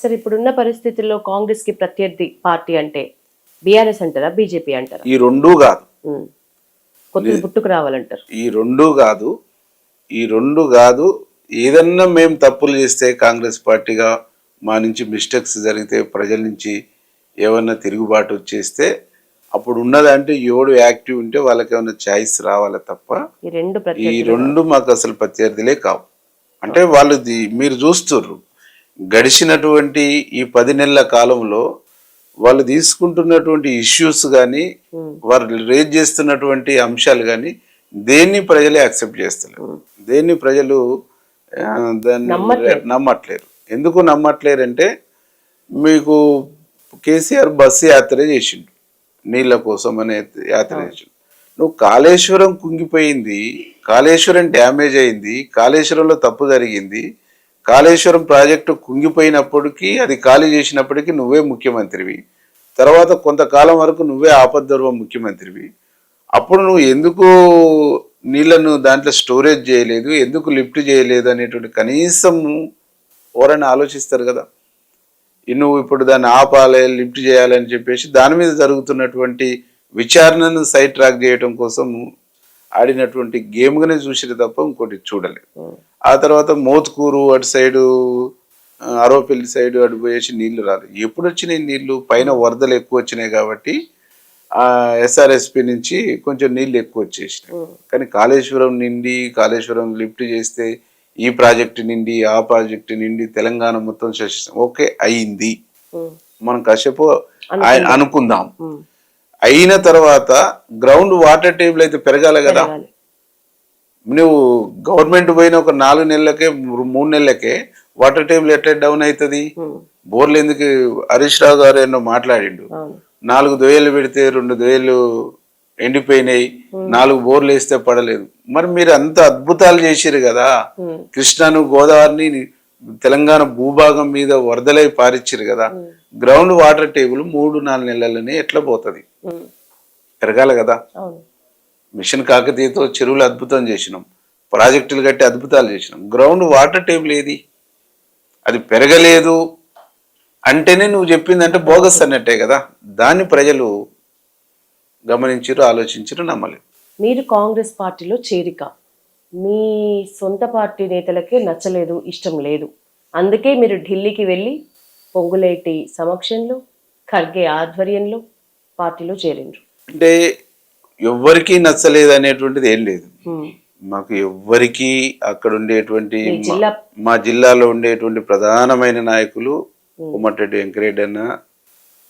సరే ఇప్పుడున్న పరిస్థితుల్లో కాంగ్రెస్కి ప్రత్యర్థి పార్టీ అంటే బీఆర్ఎస్ అంటారా బీజేపీ అంటారా? ఈ రెండూ కాదు. కొత్తది పుట్టుకు రావాలంటారు. ఈ రెండు కాదు. ఈ రెండు కాదు. ఏదన్నా మేము తప్పులు చేస్తే కాంగ్రెస్ పార్టీగా మా నుంచి మిస్టేక్స్ జరిగితే ప్రజల నుంచి ఏమన్నా తిరుగుబాటు చేస్తే అప్పుడు ఉన్నదంటే ఏడు యాక్టివ్ ఉంటే వాళ్ళకి ఏమైనా ఛాయిస్ రావాలి తప్ప ఈ రెండు ఈ ప్రత్యర్థి రెండు మాకు అసలు ప్రత్యర్థులే కావు. అంటే వాళ్ళు మీరు చూస్తుర్రు. గడిచినటువంటి ఈ పది నెలల కాలంలో వాళ్ళు తీసుకుంటున్నటువంటి ఇష్యూస్ కానీ వారు రేజ్ చేస్తున్నటువంటి అంశాలు కానీ దేన్ని ప్రజలే యాక్సెప్ట్ చేస్తలేరు. దేన్ని ప్రజలు దాన్ని నమ్మట్లేరు. ఎందుకు నమ్మట్లేరు అంటే మీకు కేసీఆర్ బస్సు యాత్ర చేసిండు. నీళ్ళ కోసం అనే యాత్ర చేసిండు. నువ్వు కాళేశ్వరం కుంగిపోయింది కాళేశ్వరం డ్యామేజ్ అయింది కాళేశ్వరంలో తప్పు జరిగింది కాళేశ్వరం ప్రాజెక్టు కుంగిపోయినప్పటికీ అది ఖాళీ చేసినప్పటికీ నువ్వే ముఖ్యమంత్రివి. తర్వాత కొంతకాలం వరకు నువ్వే ఆపద్ధర్వ ముఖ్యమంత్రివి. అప్పుడు నువ్వు ఎందుకు నీళ్ళను దాంట్లో స్టోరేజ్ చేయలేదు ఎందుకు లిఫ్ట్ చేయలేదు అనేటువంటి కనీసం ఎవరైనా ఆలోచిస్తారు కదా. నువ్వు ఇప్పుడు దాన్ని ఆపాలి లిఫ్ట్ చేయాలని చెప్పేసి దాని మీద జరుగుతున్నటువంటి విచారణను సైట్ ట్రాక్ చేయడం కోసం ఆడినటువంటి గేమ్గానే చూసిరు తప్ప ఇంకోటి చూడలేదు. ఆ. తర్వాత మోత్కూరు అటు సైడు ఆ, అరవపల్లి సైడు అటు పోయేసి నీళ్ళు రాలేదు. ఎప్పుడు వచ్చినాయి నీళ్ళు? పైన వరదలు ఎక్కువ వచ్చినాయి కాబట్టి ఆ ఎస్ఆర్ఎస్పి నుంచి కొంచెం నీళ్ళు ఎక్కువ వచ్చేసినాయి. కానీ కాళేశ్వరం నిండి కాళేశ్వరం లిఫ్ట్ చేస్తే ఈ ప్రాజెక్టు నిండి ఆ ప్రాజెక్టు నిండి తెలంగాణ మొత్తం ఓకే అయింది. మనం కాసేపు ఆయన అనుకుందాం. అయిన తర్వాత గ్రౌండ్ వాటర్ టేబుల్ అయితే పెరగాలి కదా. నువ్వు గవర్నమెంట్ పోయిన ఒక నాలుగు నెలలకే మూడు నెలలకే వాటర్ టేబుల్ ఎట్లా డౌన్ అవుతుంది. బోర్లు ఎందుకు? హరీష్ రావు గారు ఎన్నో మాట్లాడిండు. నాలుగు దొయ్యలు పెడితే రెండు దొయ్యలు ఎండిపోయినాయి. నాలుగు బోర్లు వేస్తే పడలేదు. మరి మీరు అంత అద్భుతాలు చేసిరు కదా. కృష్ణను గోదావరిని తెలంగాణ భూభాగం మీద వరదలై పారిచ్చిరు కదా గ్రౌండ్ వాటర్ టేబుల్ మూడు నాలుగు నెలలనే ఎట్లా పోతుంది. పెరగాలి కదా? మిషన్ కాకతీయతో చెరువులు అద్భుతం చేసినాం ప్రాజెక్టులు కట్టి అద్భుతాలు చేసినాం. గ్రౌండ్ వాటర్ టేబుల్ ఏది? అది పెరగలేదు అంటేనే నువ్వు చెప్పిందంటే బోగస్ అన్నట్టే కదా? దాన్ని ప్రజలు గమనించారు ఆలోచించారు నమ్మలేదు. మీరు కాంగ్రెస్ పార్టీలో చేరిక. మీ సొంత పార్టీ నేతలకే నచ్చలేదు ఇష్టం లేదు. అందుకే మీరు ఢిల్లీకి వెళ్ళి పొంగులేటి సమక్షంలో ఖర్గే ఆధ్వర్యంలో పార్టీలో చేరిండ్రు. అంటే ఎవ్వరికీ నచ్చలేదు అనేటువంటిది ఏం లేదు. మాకు ఎవ్వరికీ అక్కడ ఉండేటువంటి మీ మా- జిల్లా మా జిల్లాలో ఉండేటువంటి ప్రధానమైన నాయకులు ఉమ్మటిరెడ్డి వెంకరెడ్డి అన్న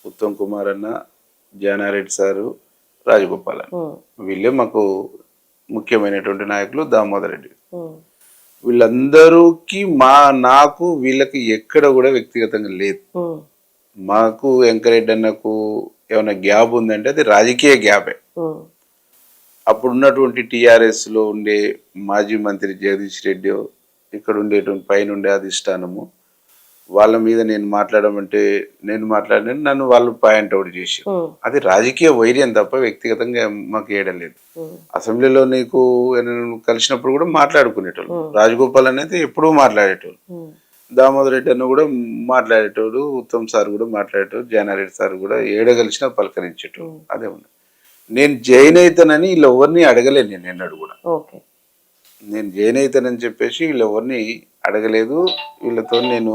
ఉత్తమ్ కుమార్ అన్న జానారెడ్డి సారు రాజగోపాల్ అన్న. వీళ్ళే మాకు ముఖ్యమైనటువంటి నాయకులు దామోదర్ రెడ్డి. వీళ్ళందరికీ మా నాకు వీళ్ళకి ఎక్కడ కూడా వ్యక్తిగతంగా లేదు. మాకు వెంకరెడ్డి అన్నకు ఏమైనా గ్యాప్ ఉందంటే అది రాజకీయ గ్యాపే ఉమ్. అప్పుడు ఉన్నటువంటి టిఆర్ఎస్లో ఉండే మాజీ మంత్రి జగదీష్ రెడ్డి ఇక్కడ ఉండేటువంటి పైన ఉండే అధిష్టానము వాళ్ళ మీద నేను మాట్లాడమంటే నేను మాట్లాడిన నన్ను వాళ్ళు పాయింట్ అవుట్ చేసి. అది రాజకీయ వైర్యం తప్ప వ్యక్తిగతంగా మాకు ఏడలేదు. ఉమ్. అసెంబ్లీలో నీకు కలిసినప్పుడు కూడా మాట్లాడుకునేటోళ్ళు. రాజగోపాల్ అనేది ఎప్పుడూ మాట్లాడేటోళ్ళు. దామోదర్ రెడ్డి అన్న కూడా మాట్లాడేటోడు ఉత్తమ్ సార్ కూడా మాట్లాడేటోడు జానారెడ్డి సార్ కూడా ఏడ కలిసినా పలకరించేటోడు అదే ఉంది. నేను జైన్ అవుతానని వీళ్ళు ఎవరిని అడగలేదు నేను ఎన్నడు కూడా. ఓకే. నేను జైన్ అవుతానని చెప్పేసి వీళ్ళు ఎవరిని అడగలేదు. వీళ్ళతో నేను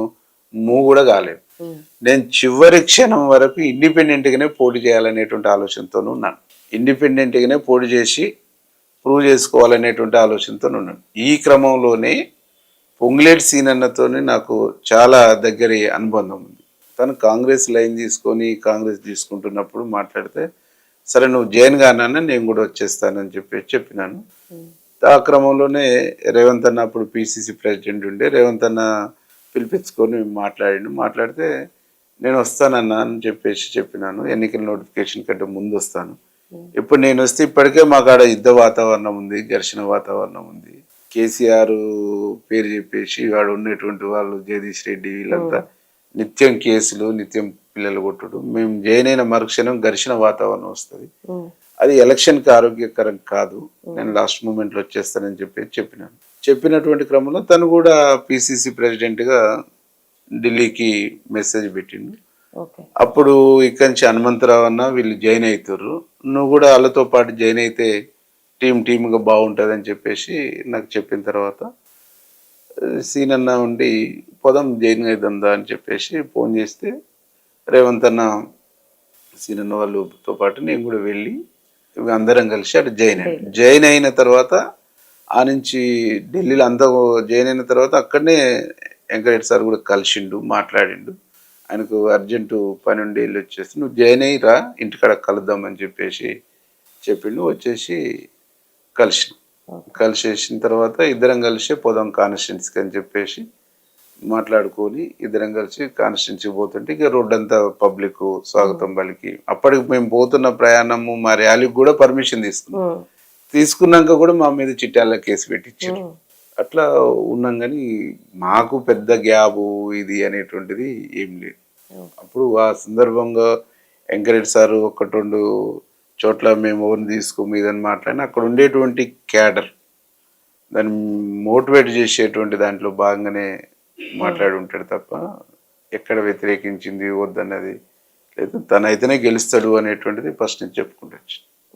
మూవ్ కూడా కాలేదు. నేను చివరి క్షణం వరకు ఇండిపెండెంట్ గానే పోటీ చేయాలనేటువంటి ఆలోచనతో ఉన్నాను. ఇండిపెండెంట్ గానే పోటీ చేసి ప్రూవ్ చేసుకోవాలనేటువంటి ఆలోచనతో ఉన్నాను. ఈ క్రమంలోనే పొంగులేటి సీనన్నతో నాకు చాలా దగ్గరి అనుబంధం ఉంది. తను కాంగ్రెస్ లైన్ తీసుకొని కాంగ్రెస్ తీసుకుంటున్నప్పుడు మాట్లాడితే సరే నువ్వు జైన్ గానన్నా నేను కూడా వచ్చేస్తానని చెప్పి చెప్పినాను. ఆ క్రమంలోనే రేవంత్ అన్న అప్పుడు పిసిసి ప్రెసిడెంట్ ఉండే. రేవంత్ అన్న పిలిపించుకొని మాట్లాడిండు. మాట్లాడితే నేను వస్తానన్నా అని చెప్పేసి చెప్పినాను. ఎన్నికల నోటిఫికేషన్ కంటే ముందు వస్తాను. ఇప్పుడు నేను వస్తే ఇప్పటికే మాకు ఆడ యుద్ధ వాతావరణం ఉంది ఘర్షణ వాతావరణం ఉంది. కేసీఆర్ పేరు చెప్పేసి వాడు ఉన్నటువంటి వాళ్ళు జగదీష్ రెడ్డి వీళ్ళంతా నిత్యం కేసులు నిత్యం పిల్లలు కొట్టుడు. మేము జైన్ అయిన మరుక్షణం ఘర్షణ వాతావరణం వస్తుంది. అది ఎలక్షన్కి ఆరోగ్యకరం కాదు. నేను లాస్ట్ మూమెంట్లో వచ్చేస్తానని చెప్పి చెప్పినాను. చెప్పినటువంటి క్రమంలో తను కూడా పిసిసి ప్రెసిడెంట్గా ఢిల్లీకి మెసేజ్ పెట్టిండు. అప్పుడు ఇక్కడి నుంచి హనుమంతరావు అన్న వీళ్ళు జాయిన్ అవుతారు నువ్వు కూడా వాళ్ళతో పాటు జాయిన్ అయితే టీం టీమ్గా బాగుంటుంది అని చెప్పేసి నాకు చెప్పిన తర్వాత సీన్ అన్న ఉండి పొదం జాయిన్ అవుతుందా అని చెప్పేసి ఫోన్ చేస్తే రేవంత్ అన్న సీన్ అన్న వాళ్ళతో పాటు నేను కూడా వెళ్ళి అందరం కలిసి అటు జాయిన్ అయ్యాను జాయిన్ అయిన తర్వాత ఆ నుంచి ఢిల్లీలో అంతా జాయిన్ అయిన తర్వాత అక్కడనే వెంకటరెడ్డి సార్ కూడా కలిసిండు మాట్లాడిండు. ఆయనకు అర్జెంటు పని ఉండి వెళ్ళి వచ్చేసి నువ్వు జాయిన్ అయ్యిరా ఇంటికాడ కలుద్దామని చెప్పేసి చెప్పిండు. వచ్చేసి కలిసిన. కలిసేసిన తర్వాత ఇద్దరం కలిసి పోదాం కాన్స్టిట్యున్సీకి అని చెప్పేసి మాట్లాడుకొని ఇద్దరం కలిసి కాన్స్టిట్యున్సీ పోతుంటే ఇక రోడ్ అంతా పబ్లిక్ స్వాగతం పలికి. అప్పటికి మేము పోతున్న ప్రయాణము మా ర్యాలీకి కూడా పర్మిషన్ తీసుకున్నాం. తీసుకున్నాక కూడా మా మీద చిట్టాల కేసు పెట్టించారు. అట్లా ఉన్నాం కానీ మాకు పెద్ద గ్యాబు ఇది అనేటువంటిది ఏం లేదు. అప్పుడు ఆ సందర్భంగా వెంకరెడ్డి సారు ఒకటి రెండు చోట్ల మేము ఎవరిని తీసుకో మీదని మాట్లాడిన అక్కడ ఉండేటువంటి క్యాడర్ దాన్ని మోటివేట్ చేసేటువంటి దాంట్లో భాగంగానే మాట్లాడి ఉంటాడు తప్ప ఎక్కడ వ్యతిరేకించింది వద్దన్నది లేదు. తనైతేనే గెలుస్తాడు అనేటువంటిది ఫస్ట్ నుంచి చెప్పుకుంటూ.